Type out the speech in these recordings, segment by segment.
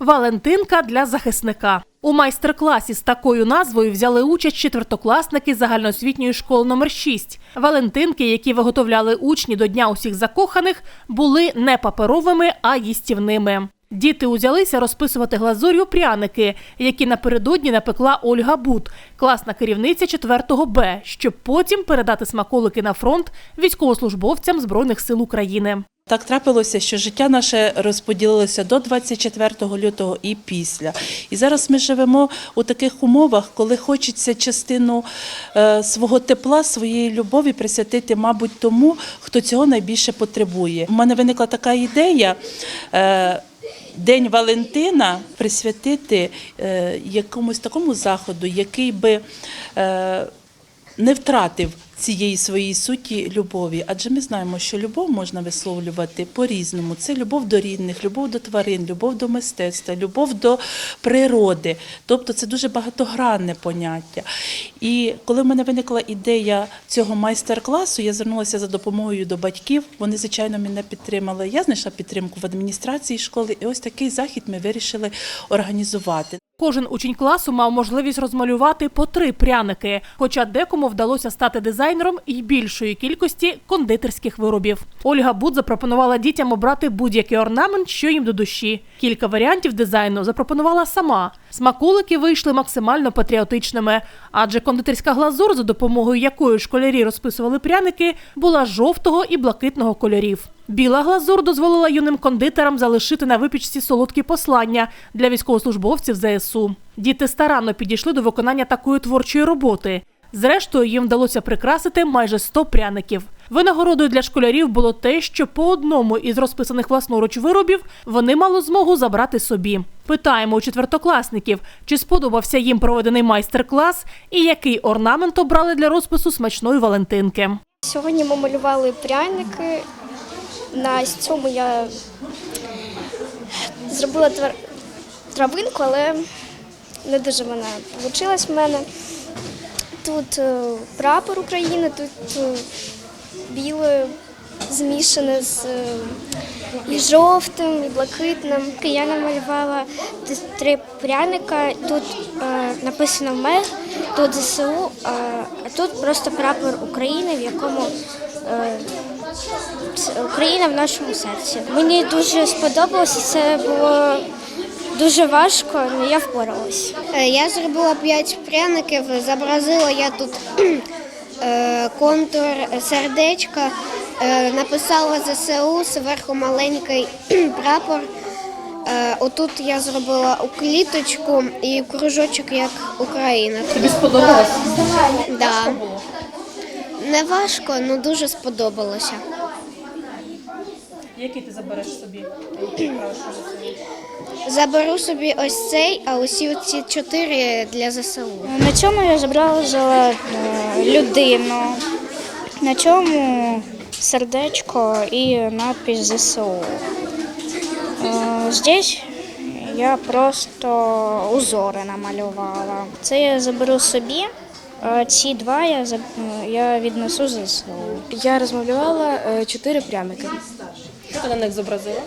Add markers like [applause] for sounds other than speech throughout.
Валентинка для захисника. У майстер-класі з такою назвою взяли участь четвертокласники загальноосвітньої школи номер 6. Валентинки, які виготовляли учні до Дня усіх закоханих, були не паперовими, а їстівними. Діти узялися розписувати глазур'ю пряники, які напередодні напекла Ольга Бут, класна керівниця 4-го Б, щоб потім передати смаколики на фронт військовослужбовцям Збройних сил України. Так трапилося, що життя наше розподілилося до 24 лютого і після. І зараз ми живемо у таких умовах, коли хочеться частину е, свого тепла, своєї любові присвятити, мабуть, тому, хто цього найбільше потребує. У мене виникла така ідея. Е, День Валентина присвятити е, якомусь такому заходу, який би не втратив цієї своєї суті любові. Адже ми знаємо, що любов можна висловлювати по-різному. Це любов до рідних, любов до тварин, любов до мистецтва, любов до природи. Тобто це дуже багатогранне поняття. І коли в мене виникла ідея цього майстер-класу, я звернулася за допомогою до батьків. Вони, звичайно, мене підтримали. Я знайшла підтримку в адміністрації школи, і ось такий захід ми вирішили організувати. Кожен учень класу мав можливість розмалювати по три пряники, хоча декому вдалося стати дизайнером і більшої кількості кондитерських виробів. Ольга Буд запропонувала дітям обрати будь-який орнамент, що їм до душі. Кілька варіантів дизайну запропонувала сама. Смаколики вийшли максимально патріотичними, адже кондитерська глазур, за допомогою якої школярі розписували пряники, була жовтого і блакитного кольорів. Біла глазур дозволила юним кондитерам залишити на випічці солодкі послання для військовослужбовців ЗСУ. Діти старанно підійшли до виконання такої творчої роботи. Зрештою, їм вдалося прикрасити майже 100 пряників. Винагородою для школярів було те, що по одному із розписаних власноруч виробів вони мали змогу забрати собі. Питаємо у четвертокласників, чи сподобався їм проведений майстер-клас і який орнамент обрали для розпису смачної Валентинки. Сьогодні ми малювали пряники. На цьому я зробила травинку, але не дуже вона вийшла в мене. Тут е, прапор України, тут біле змішане з е, і жовтим, і блакитним. Я намалювала три пряника. Тут е, написано мер, тут ЗСУ, е, а тут просто прапор України, в якому е, Україна в нашому серці. Мені дуже сподобалося, це було дуже важко, але я впоралась. Е, Я зробила п'ять пряників, зобразила я тут контур сердечка, е, написала ЗСУ, зверху маленький [clears throat] прапор. Е, Отут я зробила у кліточку і кружочок як Україна. Тобі сподобалось? Да. Не важко, але дуже сподобалося. Який ти забереш собі? Заберу собі ось цей, а усі ці чотири для ЗСУ. На цьому я зобразила е, людину, на цьому сердечко і надпись ЗСУ. Е, Здесь я просто узори намалювала. Це я заберу собі. а Ці два я, я віднесу ЗСУ. Я розмовляла е, чотири пряники. Що ти на них зобразила?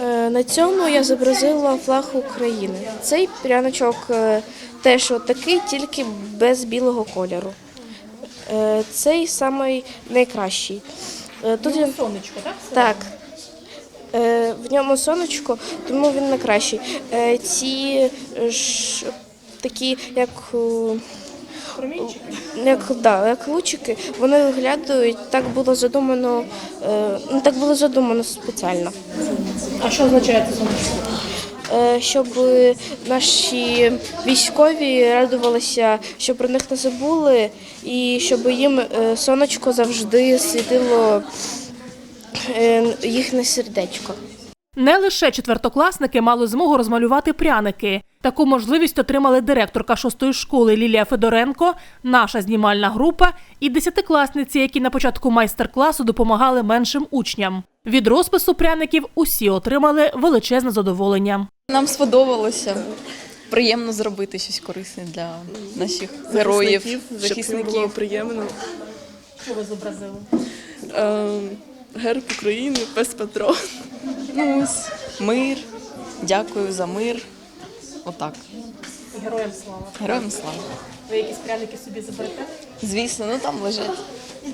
Е, На цьому я зобразила флаг України. Цей пряничок е, теж от такий, тільки без білого кольору. Е, Цей самий найкращий. Тут він Сонечко, так? так. В ньому сонечко, тому він найкращий. Ці ж такі, як як, да, як лучики, вони виглядають, так було задумано, е, ну так було задумано спеціально. А що означає це? Е, щоб наші військові радувалися, що про них не забули, і щоб їм е, сонечко завжди світило е, їхнє сердечко. Не лише четвертокласники мали змогу розмалювати пряники. Таку можливість отримали директорка шостої школи Лілія Федоренко, наша знімальна група і десятикласниці, які на початку майстер-класу допомагали меншим учням. Від розпису пряників усі отримали величезне задоволення. Нам сподобалося. Приємно зробити щось корисне для наших героїв, їм було захисників. приємно. Що ви зобразили? Е, Герб України, пес Петро. Ну, ось, мир, дякую за мир. Отак. Героям слава. Героям слава. Ви якісь пряники собі заберете? Звісно, ну там лежать.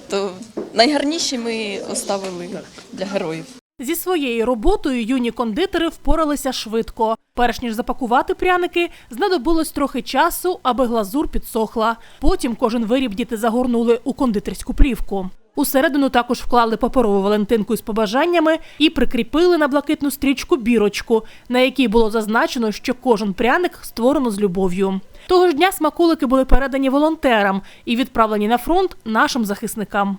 То найгарніші ми оставили для героїв. Зі своєю роботою юні кондитери впоралися швидко. Перш ніж запакувати пряники, знадобилось трохи часу, аби глазур підсохла. Потім кожен виріб діти загорнули у кондитерську плівку. Усередину також вклали паперову валентинку із побажаннями і прикріпили на блакитну стрічку бірочку, на якій було зазначено, що кожен пряник створено з любов'ю. Того ж дня смаколики були передані волонтерам і відправлені на фронт нашим захисникам.